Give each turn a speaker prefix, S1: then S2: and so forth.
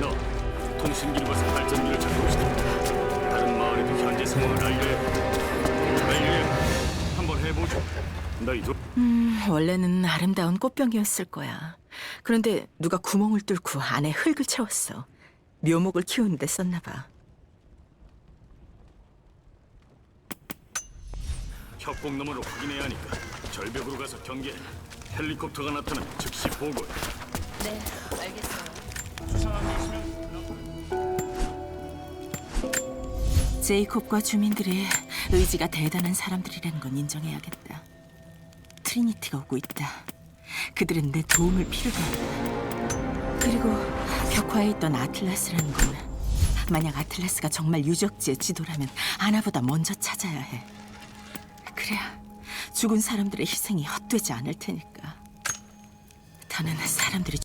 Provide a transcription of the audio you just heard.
S1: 너 통신 기록에서 발전기를 작동시킵니다. 다른 마을에도 현재 상황을 알려야 알려야 한번 해보죠. 너희도
S2: 음, 원래는 아름다운 꽃병이었을 거야. 그런데 누가 구멍을 뚫고 안에 흙을 채웠어. 묘목을 키우는데 썼나 봐.
S1: 협곡 너머로 확인해야 하니까 절벽으로 가서 경계. 헬리콥터가 나타나면 즉시 보고.
S2: 제이콥과 주민들의 의지가 대단한 사람들이라는 건 인정해야겠다. 트리니티가 오고 있다. 그들은 내 도움을 필요로 한다. 그리고 벽화에 있던 아틀라스라는 건 만약 아틀라스가 정말 유적지의 지도라면 아나보다 먼저 찾아야 해. 그래야 죽은 사람들의 희생이 헛되지 않을 테니까. 더는 사람들이